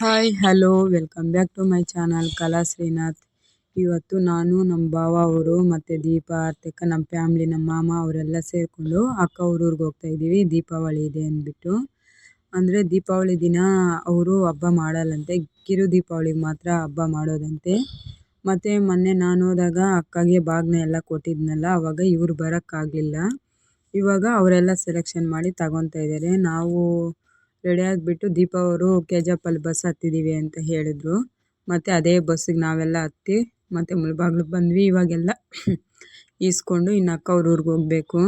Hi hello welcome back to my channel Kala Srinath ಇವತ್ತು ನಾನು ನಮ್ಮ ಭಾವ ಅವರು ಮತ್ತು ದೀಪ ಅರ್ಥಕ್ಕ ನಮ್ಮ ಫ್ಯಾಮ್ಲಿ ನಮ್ಮ ಮಾಮ ಅವರೆಲ್ಲ ಸೇರಿಕೊಂಡು ಅಕ್ಕ ಅವ್ರ ಊರಿಗೆ ಹೋಗ್ತಾ ಇದ್ದೀವಿ ದೀಪಾವಳಿ ಇದೆ ಅಂದ್ಬಿಟ್ಟು. ಅಂದರೆ ದೀಪಾವಳಿ ದಿನ ಅವರು ಹಬ್ಬ ಮಾಡಲ್ಲಂತೆ. ಕಿರು ದೀಪಾವಳಿಗೆ ಮಾತ್ರ ಹಬ್ಬ ಮಾಡೋದಂತೆ. ಮತ್ತು ಮೊನ್ನೆ ನಾನು ಹೋದಾಗ ಅಕ್ಕಗೆ ಬಾಗ್ನ ಎಲ್ಲ ಕೊಟ್ಟಿದ್ನಲ್ಲ, ಅವಾಗ ಇವರು ಬರೋಕ್ಕಾಗಲಿಲ್ಲ. ಇವಾಗ ಅವರೆಲ್ಲ ಸೆಲೆಕ್ಷನ್ ಮಾಡಿ ತಗೊತಾ ಇದ್ದಾರೆ ನಾವು ರೆಡಿ ಆಗಿಬಿಟ್ಟು ದೀಪ ಅವರು ಕೆ ಜಿ ಎಫಲ್ಲಿ ಬಸ್ ಹತ್ತಿದ್ದೀವಿ ಅಂತ ಹೇಳಿದ್ರು. ಮತ್ತು ಅದೇ ಬಸ್ಸಿಗೆ ನಾವೆಲ್ಲ ಹತ್ತಿ, ಮತ್ತು ಮುಳಬಾಗ್ಲಿಗೆ ಬಂದ್ವಿ. ಇವಾಗೆಲ್ಲ ಈಸ್ಕೊಂಡು ಇನ್ನು ಅಕ್ಕ ಅವ್ರ ಊರಿಗೆ ಹೋಗಬೇಕು.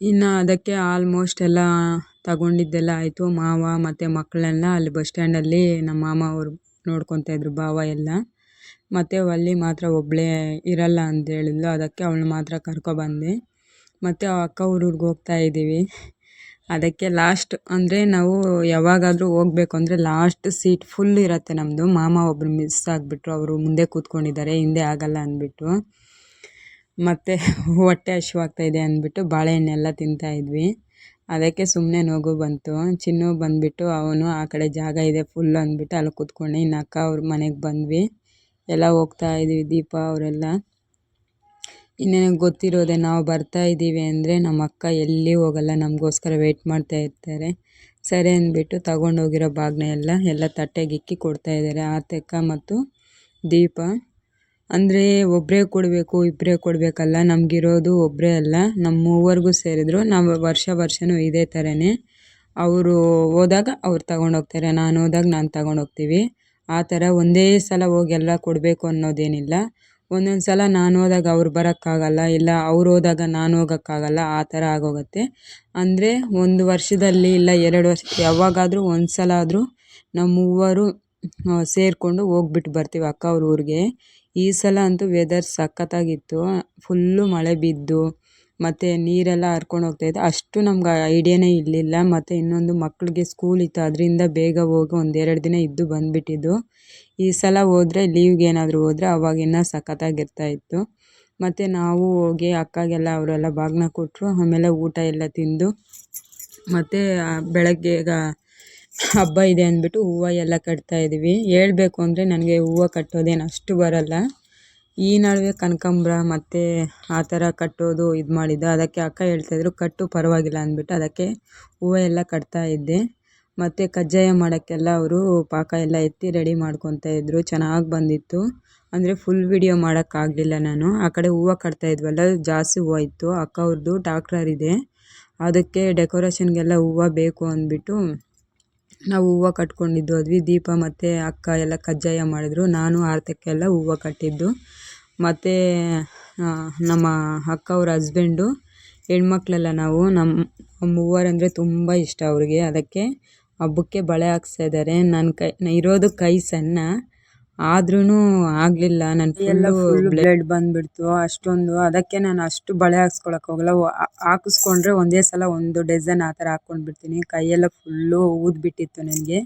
ಇನ್ನು ಅದಕ್ಕೆ ಆಲ್ಮೋಸ್ಟ್ ಎಲ್ಲ ತಗೊಂಡಿದ್ದೆಲ್ಲ ಆಯಿತು. ಮಾವ ಮತ್ತು ಮಕ್ಕಳೆಲ್ಲ ಅಲ್ಲಿ ಬಸ್ ಸ್ಟ್ಯಾಂಡಲ್ಲಿ ನಮ್ಮ ಮಾಮ ಅವರು ನೋಡ್ಕೊತಾ ಇದ್ರು, ಭಾವ ಎಲ್ಲ. ಮತ್ತು ಅಲ್ಲಿ ಮಾತ್ರ ಒಬ್ಬಳೇ ಇರಲ್ಲ ಅಂತ ಹೇಳಿದ್ಲು. ಅದಕ್ಕೆ ಅವಳನ್ನ ಮಾತ್ರ ಕರ್ಕೊಬಂದೆ ಮತ್ತು ಅಕ್ಕ ಊರಿಗೆ ಹೋಗ್ತಾ ಇದ್ದೀವಿ. ಅದಕ್ಕೆ ಲಾಸ್ಟ್ ಅಂದರೆ ನಾವು ಯಾವಾಗಾದರೂ ಹೋಗ್ಬೇಕು ಅಂದರೆ ಲಾಸ್ಟ್ ಸೀಟ್ ಫುಲ್ ಇರುತ್ತೆ ನಮ್ಮದು ಮಾಮ ಒಬ್ಬರು ಮಿಸ್ ಆಗಿಬಿಟ್ರು, ಅವರು ಮುಂದೆ ಕೂತ್ಕೊಂಡಿದ್ದಾರೆ, ಹಿಂದೆ ಆಗಲ್ಲ ಅಂದ್ಬಿಟ್ಟು. ಮತ್ತು ಹೊಟ್ಟೆ ಹಶ್ವಾಗ್ತಾಯಿದೆ ಅಂದ್ಬಿಟ್ಟು ಬಾಳೆಹಣ್ಣೆಲ್ಲ ತಿಂತಾಯಿದ್ವಿ ಅದಕ್ಕೆ ಸುಮ್ಮನೆ ನೋಗು ಬಂತು. ಚಿನ್ನು ಬಂದುಬಿಟ್ಟು, ಅವನು ಆ ಕಡೆ ಜಾಗ ಇದೆ ಫುಲ್ ಅಂದ್ಬಿಟ್ಟು ಅಲ್ಲಿ ಕೂತ್ಕೊಂಡು. ಇನ್ನು ಅಕ್ಕ ಅವ್ರ ಮನೆಗೆ ಬಂದ್ವಿ. ಎಲ್ಲ ಹೋಗ್ತಾ ಇದ್ವಿ, ದೀಪ ಅವರೆಲ್ಲ. ಇನ್ನೇನು ಗೊತ್ತಿರೋದೆ, ನಾವು ಬರ್ತಾ ಇದ್ದೀವಿ ಅಂದರೆ ನಮ್ಮ ಅಕ್ಕ ಎಲ್ಲಿ ಹೋಗಲ್ಲ, ನಮಗೋಸ್ಕರ ವೆಯ್ಟ್ ಮಾಡ್ತಾ ಇರ್ತಾರೆ. ಸರಿ ಅಂದ್ಬಿಟ್ಟು ತಗೊಂಡೋಗಿರೋ ಬಾಗ್ನ ಎಲ್ಲ ಎಲ್ಲ ತಟ್ಟೆಗಿಕ್ಕಿ ಕೊಡ್ತಾಯಿದ್ದಾರೆ ಆತಕ್ಕ ಮತ್ತು ದೀಪ. ಅಂದರೆ ಒಬ್ಬರೇ ಕೊಡಬೇಕು ಇಬ್ಬರೇ ಕೊಡಬೇಕಲ್ಲ, ನಮಗಿರೋದು ಒಬ್ಬರೇ ಅಲ್ಲ. ನಮ್ಮ ಮೂವರಿಗೂ ಸೇರಿದ್ರು, ನಾವು ವರ್ಷ ವರ್ಷವೂ ಇದೇ ಥರನೇ ಅವರು ಹೋದಾಗ ಅವ್ರು ತಗೊಂಡೋಗ್ತಾರೆ, ನಾನು ಹೋದಾಗ ನಾನು ತಗೊಂಡೋಗ್ತೀವಿ. ಆ ಥರ ಒಂದೇ ಸಲ ಹೋಗಿ ಎಲ್ಲ ಕೊಡಬೇಕು ಅನ್ನೋದೇನಿಲ್ಲ. ಒಂದೊಂದು ಸಲ ನಾನು ಹೋದಾಗ ಅವ್ರು ಬರೋಕ್ಕಾಗಲ್ಲ, ಇಲ್ಲ ಅವ್ರು ಹೋದಾಗ ನಾನು ಹೋಗೋಕ್ಕಾಗಲ್ಲ, ಆ ಥರ ಆಗೋಗುತ್ತೆ. ಅಂದರೆ ಒಂದು ವರ್ಷದಲ್ಲಿ ಇಲ್ಲ ಎರಡು ವರ್ಷ, ಯಾವಾಗಾದರೂ ಒಂದು ಸಲ ಆದರೂ ನಾವು ಮೂವರು ಸೇರಿಕೊಂಡು ಹೋಗ್ಬಿಟ್ಟು ಬರ್ತೀವಿ ಅಕ್ಕ ಅವ್ರ ಊರಿಗೆ. ಈ ಸಲ ಅಂತೂ ವೆದರ್ ಸಖತ್ತಾಗಿತ್ತು. ಫುಲ್ಲು ಮಳೆ ಬಿದ್ದು ಮತ್ತು ನೀರೆಲ್ಲ ಹರ್ಕೊಂಡು ಹೋಗ್ತಾಯಿತ್ತು ಅಷ್ಟು ನಮ್ಗೆ ಐಡಿಯಾನೇ ಇರಲಿಲ್ಲ. ಮತ್ತು ಇನ್ನೊಂದು ಮಕ್ಕಳಿಗೆ ಸ್ಕೂಲ್ ಇತ್ತು. ಅದರಿಂದ ಬೇಗ ಹೋಗಿ ಒಂದೆರಡು ದಿನ ಇದ್ದು ಬಂದುಬಿಟ್ಟಿದ್ದು. ಈ ಸಲ ಹೋದರೆ ಲೀವ್ಗೆ ಏನಾದರೂ ಹೋದರೆ ಅವಾಗ ಇನ್ನೂ ಸಖತ್ತಾಗಿರ್ತಾಯಿತ್ತು ಮತ್ತು ನಾವು ಹೋಗಿ ಅಕ್ಕಗೆಲ್ಲ ಅವರೆಲ್ಲ ಬಾಗಿನ ಕೊಟ್ಟರು ಆಮೇಲೆ ಊಟ ಎಲ್ಲ ತಿಂದು, ಮತ್ತು ಬೆಳಗ್ಗೆ ಹಬ್ಬ ಇದೆ ಅಂದ್ಬಿಟ್ಟು ಹೂವು ಎಲ್ಲ ಕಟ್ತಾಯಿದ್ದೀವಿ ಹೇಳ್ಬೇಕು ಅಂದರೆ ನನಗೆ ಹೂವು ಕಟ್ಟೋದೇನು ಅಷ್ಟು ಬರೋಲ್ಲ. ಈ ನಡುವೆ ಕನಕಾಂಬ್ರ ಮತ್ತು ಆ ಥರ ಕಟ್ಟೋದು ಇದು ಮಾಡಿದ್ದು. ಅದಕ್ಕೆ ಅಕ್ಕ ಹೇಳ್ತಾಯಿದ್ರು ಕಟ್ಟು ಪರವಾಗಿಲ್ಲ ಅಂದ್ಬಿಟ್ಟು ಅದಕ್ಕೆ ಹೂವು ಎಲ್ಲ ಕಟ್ತಾಯಿದ್ದೆ ಮತ್ತು ಕಜ್ಜಾಯ ಮಾಡೋಕ್ಕೆಲ್ಲ ಅವರು ಪಾಕ ಎಲ್ಲ ಎತ್ತಿ ರೆಡಿ ಮಾಡ್ಕೊತಾ ಇದ್ದರು ಚೆನ್ನಾಗಿ ಬಂದಿತ್ತು. ಅಂದರೆ ಫುಲ್ ವಿಡಿಯೋ ಮಾಡೋಕ್ಕಾಗಲಿಲ್ಲ ನಾನು. ಆ ಕಡೆ ಹೂವು ಕಟ್ತಾಯಿದ್ವಲ್ಲ ಜಾಸ್ತಿ ಹೂವು ಇತ್ತು. ಅಕ್ಕ ಅವ್ರದ್ದು ಡಾಕ್ಟರ್ ಇದೆ. ಅದಕ್ಕೆ ಡೆಕೋರೇಷನ್ಗೆಲ್ಲ ಹೂವು ಬೇಕು ಅಂದ್ಬಿಟ್ಟು ನಾವು ಹೂವು ಕಟ್ಕೊಂಡಿದ್ದು ಹೋದ್ವಿ ದೀಪ ಮತ್ತು ಅಕ್ಕ ಎಲ್ಲ ಕಜ್ಜಾಯ ಮಾಡಿದ್ರು. ನಾನು ಆರತಕ್ಕೆಲ್ಲ ಹೂವು ಕಟ್ಟಿದ್ದು. ಮತ್ತು ನಮ್ಮ ಅಕ್ಕ ಅವ್ರ ಹಸ್ಬೆಂಡು ಹೆಣ್ಮಕ್ಳೆಲ್ಲ ನಾವು ನಮ್ಮ ಮೂವರಂದರೆ ತುಂಬ ಇಷ್ಟ ಅವ್ರಿಗೆ. ಅದಕ್ಕೆ ಹಬ್ಬಕ್ಕೆ ಬಳೆ ಇದ್ದಾರೆ ನನ್ನ ಕೈ ಇರೋದು ಕೈ ಸಣ್ಣ. ಆದ್ರೂ ಆಗಲಿಲ್ಲ. ನನ್ನ ಎಲ್ಲ ಬ್ಲಡ್ ಬಂದುಬಿಡ್ತು. ಅಷ್ಟೊಂದು ಅದಕ್ಕೆ ನಾನು ಅಷ್ಟು ಬಳೆ ಹಾಕ್ಸ್ಕೊಳಕ್ಕೆ ಹೋಗಲ್ಲ. ಹಾಕಿಸ್ಕೊಂಡ್ರೆ ಒಂದೇ ಸಲ ಒಂದು ಡಜನ್ ಆ ಥರ ಹಾಕ್ಕೊಂಡ್ಬಿಡ್ತೀನಿ. ಕೈಯೆಲ್ಲ ಫುಲ್ಲು ಊದ್ಬಿಟ್ಟಿತ್ತು ನನಗೆ.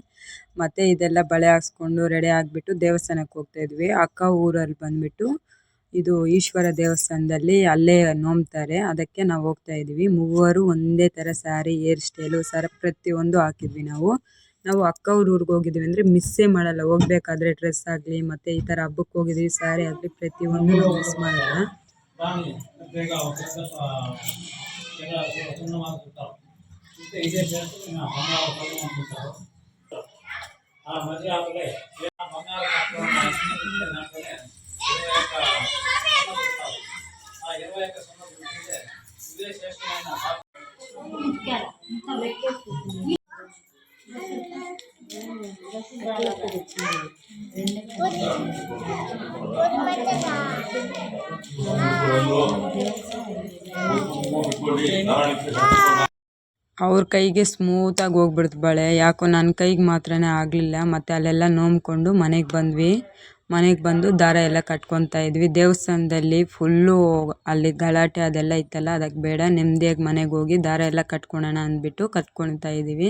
ಮತ್ತು ಇದೆಲ್ಲ ಬಳೆ ಹಾಕ್ಸ್ಕೊಂಡು ರೆಡಿ ಆಗಿಬಿಟ್ಟು ದೇವಸ್ಥಾನಕ್ಕೆ ಹೋಗ್ತಾಯಿದ್ವಿ ಅಕ್ಕ ಊರಲ್ಲಿ ಬಂದುಬಿಟ್ಟು ಇದು ಈಶ್ವರ ದೇವಸ್ಥಾನದಲ್ಲಿ ಅಲ್ಲೇ ನೋಮ್ತಾರೆ. ಅದಕ್ಕೆ ನಾವು ಹೋಗ್ತಾ ಇದ್ದೀವಿ ಮೂವರು ಒಂದೇ ಥರ ಸ್ಯಾರಿ ಹೇರ್ ಸ್ಟೈಲು ಸರ, ಪ್ರತಿಯೊಂದು ಹಾಕಿದ್ವಿ ನಾವು. ನಾವು ಅಕ್ಕ ಅವ್ರ ಊರಿಗೆ ಹೋಗಿದ್ವಿ ಅಂದರೆ ಮಿಸ್ಸೇ ಮಾಡಲ್ಲ. ಹೋಗ್ಬೇಕಾದ್ರೆ ಡ್ರೆಸ್ ಆಗಲಿ, ಮತ್ತೆ ಈ ಥರ ಹಬ್ಬಕ್ಕೆ ಹೋಗಿದ್ದೀವಿ ಸ್ಯಾರಿ ಆಗಲಿ, ಪ್ರತಿಯೊಂದು ಮಿಸ್ ಮಾಡಲ್ಲ. ಅವ್ರ ಕೈಗೆ ಸ್ಮೂತಾಗಿ ಹೋಗ್ಬಿಡ್ತು ಬಳೆ. ಯಾಕೋ ನನ್ನ ಕೈಗೆ ಮಾತ್ರನೇ ಆಗಲಿಲ್ಲ, ಮತ್ತು ಅಲ್ಲೆಲ್ಲ ನೋಮ್ಕೊಂಡು ಮನೆಗೆ ಬಂದ್ವಿ. ಮನೆಗೆ ಬಂದು ದಾರ ಎಲ್ಲ ಕಟ್ಕೊತಾ ಇದ್ವಿ. ದೇವಸ್ಥಾನದಲ್ಲಿ ಫುಲ್ಲು ಅಲ್ಲಿ ಗಲಾಟೆ ಅದೆಲ್ಲ ಇತ್ತಲ್ಲ ಅದಕ್ಕೆ ಬೇಡ ನೆಮ್ಮದಿಯಾಗಿ ಮನೆಗೆ ಹೋಗಿ ದಾರ ಎಲ್ಲ ಕಟ್ಕೊಳೋಣ ಅಂದ್ಬಿಟ್ಟು ಕಟ್ಕೊಳ್ತಾ ಇದ್ದೀವಿ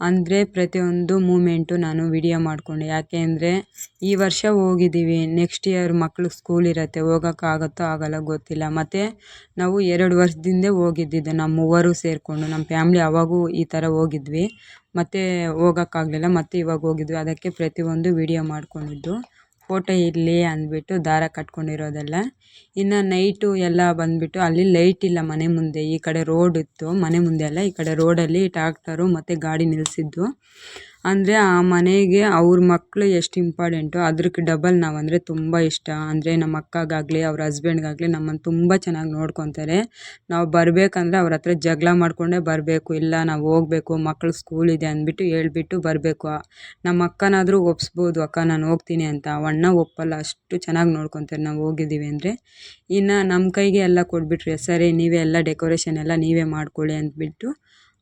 ಅಂದರೆ ಪ್ರತಿಯೊಂದು ಮೂಮೆಂಟು ನಾನು ವಿಡಿಯೋ ಮಾಡಿಕೊಂಡೆ. ಯಾಕೆ ಅಂದರೆ ಈ ವರ್ಷ ಹೋಗಿದ್ದೀವಿ. ನೆಕ್ಸ್ಟ್ ಇಯರ್ ಮಕ್ಳಿಗೆ ಸ್ಕೂಲ್ ಇರುತ್ತೆ ಹೋಗೋಕ್ಕಾಗತ್ತೋ ಆಗಲ್ಲ ಗೊತ್ತಿಲ್ಲ. ಮತ್ತು ನಾವು ಎರಡು ವರ್ಷದಿಂದ ಹೋಗಿದ್ದಿದ್ದು ನಮ್ಮ ಮೂವರು ಸೇರಿಕೊಂಡು. ನಮ್ಮ ಫ್ಯಾಮ್ಲಿ ಅವಾಗೂ ಈ ಥರ ಹೋಗಿದ್ವಿ. ಮತ್ತು ಹೋಗೋಕ್ಕಾಗ್ಲಿಲ್ಲ ಮತ್ತು ಇವಾಗ ಹೋಗಿದ್ವಿ. ಅದಕ್ಕೆ ಪ್ರತಿಯೊಂದು ವಿಡಿಯೋ ಮಾಡ್ಕೊಂಡಿದ್ದು. ಫೋಟೋ ಇರಲಿ ಅಂದ್ಬಿಟ್ಟು ದಾರ ಕಟ್ಕೊಂಡಿರೋದೆಲ್ಲ. ಇನ್ನು ನೈಟು ಎಲ್ಲ ಬಂದುಬಿಟ್ಟು ಅಲ್ಲಿ ಲೈಟ್ ಇಲ್ಲ ಮನೆ ಮುಂದೆ. ಈ ಕಡೆ ರೋಡ್ ಇತ್ತು. ಮನೆ ಮುಂದೆ ಅಲ್ಲ, ಈ ಕಡೆ ರೋಡಲ್ಲಿ ಟ್ಯಾಕ್ಟರು ಮತ್ತು ಗಾಡಿ ನಿಲ್ಲಿಸಿದ್ದು ಅಂದರೆ ಆ ಮನೆಗೆ ಅವ್ರ ಮಕ್ಕಳು ಎಷ್ಟು ಇಂಪಾರ್ಟೆಂಟು ಅದಕ್ಕೆ ಡಬಲ್ ನಾವಂದರೆ ತುಂಬ ಇಷ್ಟ. ಅಂದರೆ ನಮ್ಮ ಅಕ್ಕಗಾಗಲಿ, ಅವ್ರ ಹಸ್ಬೆಂಡ್ಗಾಗಲಿ ನಮ್ಮನ್ನು ತುಂಬ ಚೆನ್ನಾಗಿ ನೋಡ್ಕೊತಾರೆ. ನಾವು ಬರಬೇಕಂದ್ರೆ ಅವ್ರ ಹತ್ರ ಜಗಳ ಮಾಡಿಕೊಂಡೇ ಬರಬೇಕು. ಇಲ್ಲ, ನಾವು ಹೋಗ್ಬೇಕು, ಮಕ್ಳು ಸ್ಕೂಲ್ ಇದೆ ಅಂದ್ಬಿಟ್ಟು ಹೇಳ್ಬಿಟ್ಟು ಬರಬೇಕು. ನಮ್ಮ ಅಕ್ಕನಾದರೂ ಒಪ್ಸ್ಬೋದು, ಅಕ್ಕ, ನಾನು ಹೋಗ್ತೀನಿ ಅಂತ. ಅವಣ್ಣ ಒಪ್ಪಲ್ಲ, ಅಷ್ಟು ಚೆನ್ನಾಗಿ ನೋಡ್ಕೊತಾರೆ ನಾವು ಹೋಗಿದ್ದೀವಿ ಅಂದರೆ. ಇನ್ನು ನಮ್ಮ ಕೈಗೆ ಎಲ್ಲ ಕೊಟ್ಬಿಟ್ರೆ, ಸರಿ, ನೀವೇ ಎಲ್ಲ ಡೆಕೋರೇಷನ್ ಎಲ್ಲ ನೀವೇ ಮಾಡ್ಕೊಳ್ಳಿ ಅಂದ್ಬಿಟ್ಟು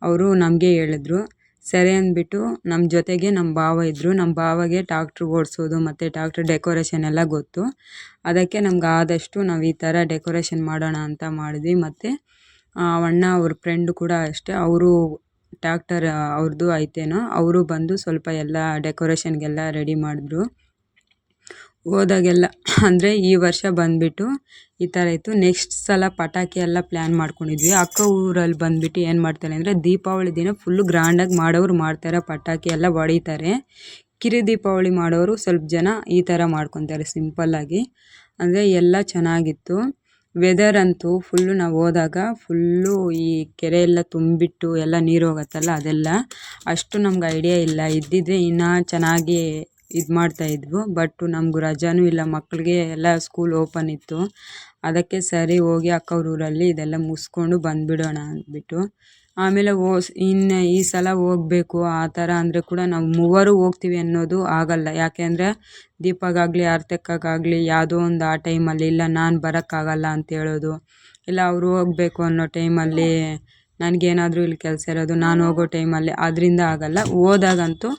ಅವರು ನಮಗೆ ಹೇಳಿದ್ರು. ಸರಿ ಅಂದ್ಬಿಟ್ಟು ನಮ್ಮ ಜೊತೆಗೆ ನಮ್ಮ ಭಾವ ಇದ್ದರು ನಮ್ಮ ಭಾವಗೆ ಟ್ರಾಕ್ಟ್ರು ಓಡಿಸೋದು ಮತ್ತು ಟಾಕ್ಟ್ರ್ ಡೆಕೋರೇಷನ್ ಎಲ್ಲ ಗೊತ್ತು. ಅದಕ್ಕೆ ನಮ್ಗೆ ಆದಷ್ಟು ನಾವು ಈ ಥರ ಡೆಕೋರೇಷನ್ ಮಾಡೋಣ ಅಂತ ಮಾಡಿದ್ವಿ. ಮತ್ತು ಅಣ್ಣ ಅವ್ರ ಫ್ರೆಂಡು ಕೂಡ ಅಷ್ಟೇ. ಅವರು ಟ್ಯಾಕ್ಟರ್ ಅವ್ರದ್ದು ಐತೇನೋ, ಅವರು ಬಂದು ಸ್ವಲ್ಪ ಎಲ್ಲ ಡೆಕೋರೇಷನ್ಗೆಲ್ಲ ರೆಡಿ ಮಾಡಿದ್ರು. ಹೋದಾಗೆಲ್ಲ. ಅಂದರೆ ಈ ವರ್ಷ ಬಂದುಬಿಟ್ಟು ಈ ಥರ ಇತ್ತು. ನೆಕ್ಸ್ಟ್ ಸಲ ಪಟಾಕಿ ಎಲ್ಲ ಪ್ಲ್ಯಾನ್ ಮಾಡ್ಕೊಂಡಿದ್ವಿ. ಅಕ್ಕ ಊರಲ್ಲಿ ಬಂದುಬಿಟ್ಟು ಏನು ಮಾಡ್ತಾರೆ ಅಂದರೆ ದೀಪಾವಳಿ ದಿನ ಫುಲ್ಲು ಗ್ರ್ಯಾಂಡಾಗಿ ಮಾಡೋರು ಮಾಡ್ತಾರೆ. ಪಟಾಕಿ ಎಲ್ಲ ಹೊಡಿತಾರೆ. ಕಿರು ದೀಪಾವಳಿ ಮಾಡೋರು ಸ್ವಲ್ಪ ಜನ ಈ ಥರ ಮಾಡ್ಕೊತಾರೆ ಸಿಂಪಲ್ಲಾಗಿ ಅಂದರೆ ಎಲ್ಲ ಚೆನ್ನಾಗಿತ್ತು. ವೆದರ್ ಅಂತೂ ಫುಲ್ಲು ನಾವು ಹೋದಾಗ ಫುಲ್ಲು ಈ ಕೆರೆ ಎಲ್ಲ ತುಂಬಿಟ್ಟು ಎಲ್ಲ ನೀರು ಹೋಗತ್ತಲ್ಲ ಅದೆಲ್ಲ. ಅಷ್ಟು ನಮ್ಗೆ ಐಡಿಯಾ ಇಲ್ಲ. ಇದ್ದಿದ್ದರೆ ಇನ್ನೂ ಚೆನ್ನಾಗಿ ಇದು ಮಾಡ್ತಾಯಿದ್ವು ಬಟ್ ನಮ್ಗೆ ರಜಾನೂ ಇಲ್ಲ. ಮಕ್ಕಳಿಗೆ ಎಲ್ಲ ಸ್ಕೂಲ್ ಓಪನ್ ಇತ್ತು. ಅದಕ್ಕೆ ಸರಿ ಹೋಗಿ ಅಕ್ಕವ್ರ ಊರಲ್ಲಿ ಇದೆಲ್ಲ ಮುಗಿಸ್ಕೊಂಡು ಬಂದುಬಿಡೋಣ ಅಂದ್ಬಿಟ್ಟು. ಆಮೇಲೆ ಓ, ಇನ್ನು ಈ ಸಲ ಹೋಗ್ಬೇಕು. ಆ ಥರ ಅಂದರೆ ಕೂಡ ನಾವು ಮೂವರು ಹೋಗ್ತೀವಿ ಅನ್ನೋದು ಆಗಲ್ಲ. ಯಾಕೆ ಅಂದರೆ ದೀಪಗಾಗಲಿ ಆರ್ತಕ್ಕಾಗಲಿ ಯಾವುದೋ ಒಂದು ಆ ಟೈಮಲ್ಲಿ ಇಲ್ಲ, ನಾನು ಬರೋಕ್ಕಾಗಲ್ಲ ಅಂತ ಹೇಳೋದು. ಇಲ್ಲ ಅವರು ಹೋಗ್ಬೇಕು ಅನ್ನೋ ಟೈಮಲ್ಲಿ ನನಗೇನಾದರೂ ಇಲ್ಲಿ ಕೆಲಸ ಇರೋದು, ನಾನು ಹೋಗೋ ಟೈಮಲ್ಲಿ ಅದರಿಂದ ಆಗಲ್ಲ. ಹೋದಾಗಂತೂ,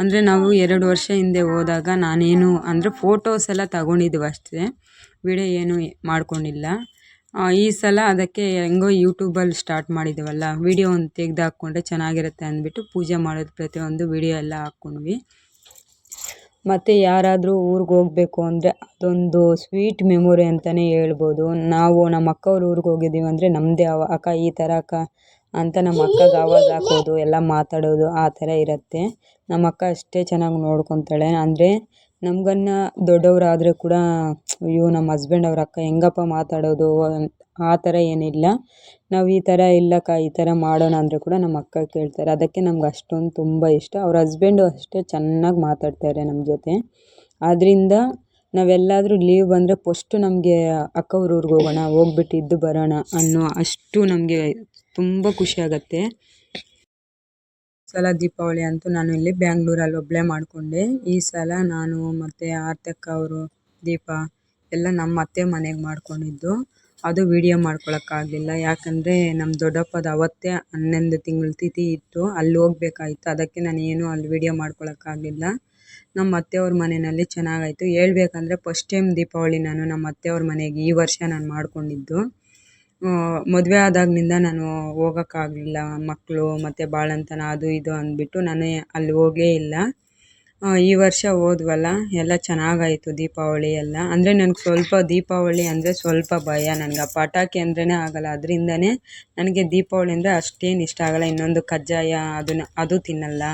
ಅಂದರೆ ನಾವು ಎರಡು ವರ್ಷ ಹಿಂದೆ ಹೋದಾಗ ನಾನೇನು, ಅಂದರೆ ಫೋಟೋಸ್ ಎಲ್ಲ ತಗೊಂಡಿದ್ದೀವಿ ಅಷ್ಟೇ. ವಿಡಿಯೋ ಏನೂ ಮಾಡ್ಕೊಂಡಿಲ್ಲ. ಈ ಸಲ ಅದಕ್ಕೆ ಹೆಂಗೋ ಯೂಟ್ಯೂಬಲ್ಲಿ ಸ್ಟಾರ್ಟ್ ಮಾಡಿದ್ದೀವಲ್ಲ ವಿಡಿಯೋ ಒಂದು ತೆಗೆದು ಹಾಕ್ಕೊಂಡ್ರೆ ಚೆನ್ನಾಗಿರುತ್ತೆ ಅಂದ್ಬಿಟ್ಟು ಪೂಜೆ ಮಾಡೋದು ಪ್ರತಿಯೊಂದು ವಿಡಿಯೋ ಎಲ್ಲ ಹಾಕ್ಕೊಂಡ್ವಿ ಮತ್ತು ಯಾರಾದರೂ ಊರಿಗೆ ಹೋಗಬೇಕು ಅಂದರೆ ಅದೊಂದು ಸ್ವೀಟ್ ಮೆಮೊರಿ ಅಂತಲೇ ಹೇಳ್ಬೋದು. ನಾವು ನಮ್ಮ ಅಕ್ಕವ್ರ ಊರಿಗೆ ಹೋಗಿದ್ದೀವಿ ಅಂದರೆ ನಮ್ಮದೇ ಅವ ಅಕ್ಕ ಈ ಥರ ಅಕ್ಕ ಅಂತ ನಮ್ಮ ಅಕ್ಕಗೆ ಆವಾಜ್ ಹಾಕೋದು, ಎಲ್ಲ ಮಾತಾಡೋದು ಆ ಥರ ಇರುತ್ತೆ. ನಮ್ಮ ಅಕ್ಕ ಅಷ್ಟೇ ಚೆನ್ನಾಗಿ ನೋಡ್ಕೊತಾಳೆ. ಅಂದರೆ ನಮ್ಗನ್ನ ದೊಡ್ಡವರಾದರೆ ಕೂಡ, ಅಯ್ಯೋ, ನಮ್ಮ ಹಸ್ಬೆಂಡ್ ಅವ್ರ ಅಕ್ಕ ಹೆಂಗಪ್ಪ ಮಾತಾಡೋದು ಆ ಥರ ಏನಿಲ್ಲ. ನಾವು ಈ ಥರ ಇಲ್ಲಕ್ಕ, ಈ ಥರ ಮಾಡೋಣ ಅಂದರೆ ಕೂಡ ನಮ್ಮ ಅಕ್ಕ ಕೇಳ್ತಾರೆ. ಅದಕ್ಕೆ ನಮ್ಗೆ ಅಷ್ಟೊಂದು ತುಂಬ ಇಷ್ಟ. ಅವ್ರ ಹಸ್ಬೆಂಡು ಅಷ್ಟೇ ಚೆನ್ನಾಗಿ ಮಾತಾಡ್ತಾರೆ ನಮ್ಮ ಜೊತೆ. ಆದ್ದರಿಂದ ನಾವೆಲ್ಲಾದರೂ ಲೀವ್ ಬಂದರೆ ಫಸ್ಟು ನಮಗೆ ಅಕ್ಕವ್ರ ಊರಿಗೆ ಹೋಗೋಣ, ಹೋಗ್ಬಿಟ್ಟು ಇದ್ದು ಬರೋಣ ಅನ್ನೋ ಅಷ್ಟು ನಮಗೆ ತುಂಬ ಖುಷಿ ಆಗುತ್ತೆ. ಸಲ ದೀಪಾವಳಿ ಅಂತೂ ನಾನು ಇಲ್ಲಿ ಬ್ಯಾಂಗ್ಳೂರಲ್ಲಿ ಒಬ್ಬಳೇ ಮಾಡಿಕೊಂಡೆ. ಈ ಸಲ ನಾನು ಮತ್ತು ಆರ್ತಕ್ಕ ಅವರು, ದೀಪ ಎಲ್ಲ ನಮ್ಮ ಅತ್ತೆ ಮನೆಗೆ ಮಾಡ್ಕೊಂಡಿದ್ದು. ಅದು ವಿಡಿಯೋ ಮಾಡ್ಕೊಳಕ್ಕಾಗಲಿಲ್ಲ ಯಾಕಂದರೆ ನಮ್ಮ ದೊಡ್ಡಪ್ಪದ ಅವತ್ತೇ ಹನ್ನೊಂದು ತಿಂಗಳ ತಿಥಿ ಇತ್ತು. ಅಲ್ಲಿ ಹೋಗ್ಬೇಕಾಯ್ತು. ಅದಕ್ಕೆ ನಾನು ಏನು ಅಲ್ಲಿ ವೀಡಿಯೋ ಮಾಡ್ಕೊಳಕ್ಕಾಗಲಿಲ್ಲ ನಮ್ಮ ಅತ್ತೆಯವ್ರ ಮನೆಯಲ್ಲಿ ಚೆನ್ನಾಗಾಯಿತು. ಹೇಳ್ಬೇಕಂದ್ರೆ ಫಸ್ಟ್ ಟೈಮ್ ದೀಪಾವಳಿ ನಾನು ನಮ್ಮ ಅತ್ತೆಯವ್ರ ಮನೆಗೆ ಈ ವರ್ಷ ನಾನು ಮಾಡಿಕೊಂಡಿದ್ದು. ಮದುವೆ ಆದಾಗಿನಿಂದ ನಾನು ಹೋಗೋಕ್ಕಾಗ್ಲಿಲ್ಲ. ಮಕ್ಕಳು ಮತ್ತು ಬಾಳಂತನ ಅದು ಇದು ಅಂದ್ಬಿಟ್ಟು ನಾನು ಅಲ್ಲಿ ಹೋಗೇ ಇಲ್ಲ. ಈ ವರ್ಷ ಹೋದ್ವಲ್ಲ, ಎಲ್ಲ ಚೆನ್ನಾಗಾಯಿತು ದೀಪಾವಳಿ ಎಲ್ಲ. ಅಂದರೆ ನನಗೆ ಸ್ವಲ್ಪ ದೀಪಾವಳಿ ಅಂದರೆ ಸ್ವಲ್ಪ ಭಯ. ನನಗೆ ಆ ಪಟಾಕಿ ಅಂದ್ರೇ ಆಗಲ್ಲ. ಅದರಿಂದನೇ ನನಗೆ ದೀಪಾವಳಿ ಅಂದರೆ ಅಷ್ಟೇನು ಇಷ್ಟ ಆಗಲ್ಲ. ಇನ್ನೊಂದು ಕಜ್ಜಾಯ, ಅದನ್ನು, ಅದು ತಿನ್ನಲ್ಲ.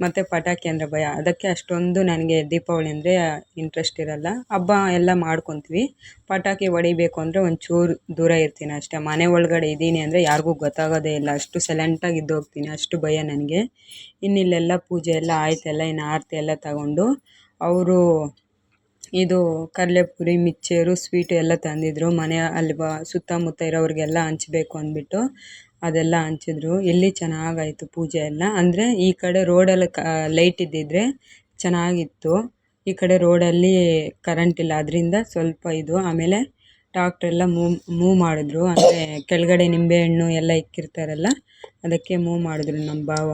ಮತ್ತು ಪಟಾಕಿ ಅಂದರೆ ಭಯ. ಅದಕ್ಕೆ ಅಷ್ಟೊಂದು ನನಗೆ ದೀಪಾವಳಿ ಅಂದರೆ ಇಂಟ್ರೆಸ್ಟ್ ಇರಲ್ಲ. ಹಬ್ಬ ಎಲ್ಲ ಮಾಡ್ಕೊತೀವಿ. ಪಟಾಕಿ ಹೊಡಿಬೇಕು ಅಂದರೆ ಒಂಚೂರು ದೂರ ಇರ್ತೀನಿ ಅಷ್ಟೇ. ಮನೆ ಒಳಗಡೆ ಇದ್ದೀನಿ ಅಂದರೆ ಯಾರಿಗೂ ಗೊತ್ತಾಗೋದೇ ಇಲ್ಲ. ಅಷ್ಟು ಸೈಲೆಂಟಾಗಿ ಇದ್ದೋಗ್ತೀನಿ ಅಷ್ಟು ಭಯ ನನಗೆ. ಇನ್ನು ಇಲ್ಲೆಲ್ಲ ಪೂಜೆ ಎಲ್ಲ ಆಯ್ತೆಲ್ಲ ಇನ್ನು ಆರತಿ ಎಲ್ಲ ತಗೊಂಡು ಅವರು ಇದು ಕಡಲೆಪುರಿ ಮಿಚ್ಚರು ಸ್ವೀಟು ಎಲ್ಲ ತಂದಿದ್ದರು ಮನೆ ಅಲ್ಲಿ ಬ, ಸುತ್ತಮುತ್ತ ಇರೋರಿಗೆಲ್ಲ ಹಂಚ್ಬೇಕು ಅಂದ್ಬಿಟ್ಟು ಅದೆಲ್ಲ ಹಂಚಿದ್ರು. ಇಲ್ಲಿ ಚೆನ್ನಾಗಾಯಿತು ಪೂಜೆ ಎಲ್ಲ. ಅಂದರೆ ಈ ಕಡೆ ರೋಡಲ್ಲಿ ಕ ಲೈಟ್ ಇದ್ದಿದ್ರೆ ಚೆನ್ನಾಗಿತ್ತು. ಈ ಕಡೆ ರೋಡಲ್ಲಿ ಕರೆಂಟ್ ಇಲ್ಲ. ಅದರಿಂದ ಸ್ವಲ್ಪ ಇದು, ಆಮೇಲೆ ಟ್ರಾಕ್ಟ್ರೆಲ್ಲ ಮೂವ್ ಮೂವ್ ಮಾಡಿದ್ರು. ಅಂದರೆ ಕೆಳಗಡೆ ನಿಂಬೆಹಣ್ಣು ಎಲ್ಲ ಇಕ್ಕಿರ್ತಾರಲ್ಲ, ಅದಕ್ಕೆ ಮೂವ್ ಮಾಡಿದ್ರು ನಮ್ಮ ಭಾವ.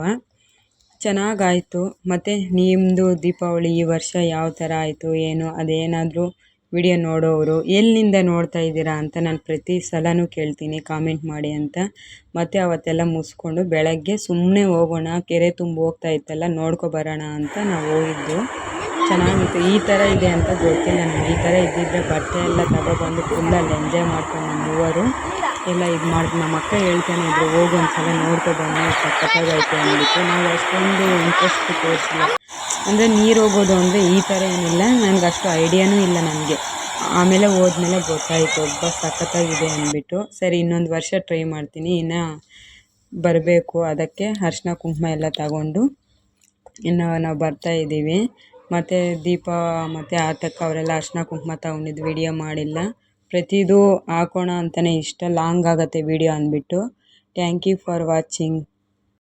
ಚೆನ್ನಾಗಾಯಿತು. ಮತ್ತು ನಿಮ್ಮದು ದೀಪಾವಳಿ ಈ ವರ್ಷ ಯಾವ ಥರ ಆಯಿತು, ಏನು, ಅದೇನಾದರೂ ವಿಡಿಯೋ ನೋಡೋರು ಎಲ್ಲಿಂದ ನೋಡ್ತಾ ಇದ್ದೀರಾ ಅಂತ ನಾನು ಪ್ರತಿ ಸಲನೂ ಕೇಳ್ತೀನಿ, ಕಾಮೆಂಟ್ ಮಾಡಿ ಅಂತ. ಮತ್ತೆ ಅವತ್ತೆಲ್ಲ ಮುಗಿಸ್ಕೊಂಡು ಬೆಳಗ್ಗೆ ಸುಮ್ಮನೆ ಹೋಗೋಣ, ಕೆರೆ ತುಂಬ ಹೋಗ್ತಾ ಇತ್ತಲ್ಲ, ನೋಡ್ಕೊ ಬರೋಣ ಅಂತ ನಾವು ಹೋಗಿದ್ದು. ಚೆನ್ನಾಗಿತ್ತು. ಈ ಥರ ಇದೆ ಅಂತ ಗೊತ್ತಿಲ್ಲ ನನಗೆ ಈ ಥರ ಇದ್ದಿದ್ದರೆ ಬಟ್ಟೆ ಎಲ್ಲ ತಗೊಬಂದು ಫುಲ್ಲಲ್ಲಿ ಎಂಜಾಯ್ ಮಾಡ್ಕೊಂಡು ಮೂವರು. ಎಲ್ಲ ಇದು ಮಾಡಿ ನಮ್ಮ ಅಕ್ಕ ಹೇಳ್ತಾನೆ ಇದ್ರು, ಹೋಗು ಒಂದ್ಸಲ ನೋಡ್ಕೊ ಬನ್ನಿ, ಸಖತ್ತಾಗೈತೆ ಅಂದ್ಬಿಟ್ಟು. ನಾವು ಅಷ್ಟೊಂದು ಇಂಟ್ರೆಸ್ಟ್ ತೋರಿಸಿಲ್ಲ. ಅಂದರೆ ನೀರು ಹೋಗೋದು ಅಂದರೆ ಈ ಥರ ಏನಿಲ್ಲ. ನನಗೆ ಅಷ್ಟು ಐಡಿಯಾನೂ ಇಲ್ಲ ನನಗೆ. ಆಮೇಲೆ ಹೋದ್ಮೇಲೆ ಗೊತ್ತಾಯಿತು, ಒಬ್ಬ ಸಖತ್ತಾಗಿದೆ ಅಂದ್ಬಿಟ್ಟು. ಸರಿ, ಇನ್ನೊಂದು ವರ್ಷ ಟ್ರೈ ಮಾಡ್ತೀನಿ. ಇನ್ನು ಬರಬೇಕು. ಅದಕ್ಕೆ ಅರ್ಶಿನ ಕುಂಕುಮ ಎಲ್ಲ ತಗೊಂಡು ಇನ್ನು ನಾವು ಬರ್ತಾ ಇದ್ದೀವಿ. ಮತ್ತು ದೀಪ ಮತ್ತು ಆತಕ್ಕ ಅವರೆಲ್ಲ ಅರ್ಶಿನ ಕುಂಕುಮ ತಗೊಂಡಿದ್ದು ವಿಡಿಯೋ ಮಾಡಿಲ್ಲ. ಪ್ರತಿದು ಹಾಕೋಣ ಅಂತಲೇ ಇಷ್ಟ ಲಾಂಗ್ ಆಗುತ್ತೆ ವಿಡಿಯೋ ಅಂದ್ಬಿಟ್ಟು. Thank you for watching